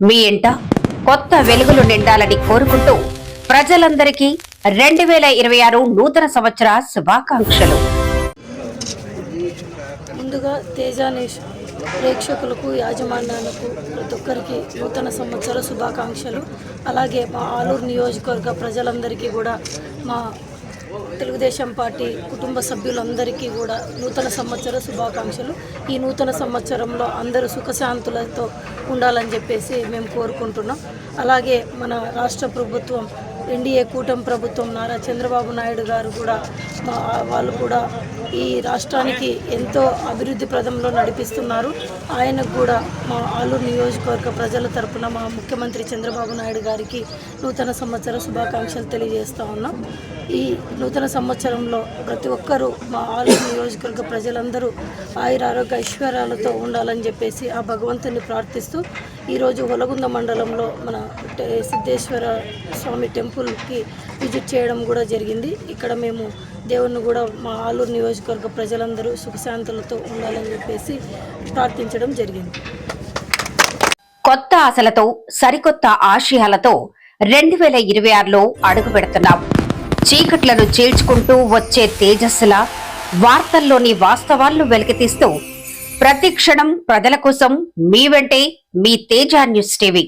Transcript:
మీ ఇంట కొత్త వెలుగులు నిండాలని కోరుకుంటూ ప్రజలందరికీ రెండు వేల ఇరవై ఆరు నూతన సంవత్సర శుభాకాంక్షలు. ముందుగా తేజానేష్ ప్రేక్షకులకు యాజమాన్యాలకు ప్రతి ఒక్కరికి నూతన సంవత్సర శుభాకాంక్షలు. అలాగే మా ఆలూరు నియోజకవర్గ ప్రజలందరికీ కూడా మా తెలుగుదేశం పార్టీ కుటుంబ సభ్యులందరికీ కూడా నూతన సంవత్సర శుభాకాంక్షలు. ఈ నూతన సంవత్సరంలో అందరూ సుఖశాంతులతో ఉండాలని చెప్పేసి మేము కోరుకుంటున్నాం. అలాగే మన రాష్ట్ర ప్రభుత్వం ఎన్డీఏ కూటమి ప్రభుత్వం నారా చంద్రబాబు నాయుడు గారు కూడా మా వాళ్ళు కూడా ఈ రాష్ట్రానికి ఎంతో అభివృద్ధి ప్రదంలో నడిపిస్తున్నారు. ఆయనకు కూడా మా ఆలూరు నియోజకవర్గ ప్రజల తరపున మా ముఖ్యమంత్రి చంద్రబాబు నాయుడు గారికి నూతన సంవత్సర శుభాకాంక్షలు తెలియజేస్తూ ఉన్నాం. ఈ నూతన సంవత్సరంలో ప్రతి ఒక్కరూ మా ఆలూరు నియోజకవర్గ ప్రజలందరూ ఆయుర ఆరోగ్య ఐశ్వర్యాలతో ఉండాలని చెప్పేసి ఆ భగవంతుని ప్రార్థిస్తూ ఈరోజు హొలగుంద మండలంలో మన సిద్ధేశ్వర స్వామి టెంపుల్ టెంపుల్కి విజిట్ చేయడం కూడా జరిగింది. ఇక్కడ మేము దేవుణ్ణి కూడా మా ఆలూరు నియోజకవర్గ ప్రజలందరూ సుఖశాంతులతో ఉండాలని చెప్పేసి ప్రార్థించడం జరిగింది. కొత్త ఆశలతో సరికొత్త ఆశయాలతో రెండు వేల ఇరవై ఆరులో అడుగు పెడుతున్నాం. చీకట్లను చీల్చుకుంటూ వచ్చే తేజస్సుల వార్తల్లోని వాస్తవాలను వెలికితీస్తూ ప్రతి క్షణం ప్రజల కోసం మీ వెంటే మీ తేజ న్యూస్ టీవీ.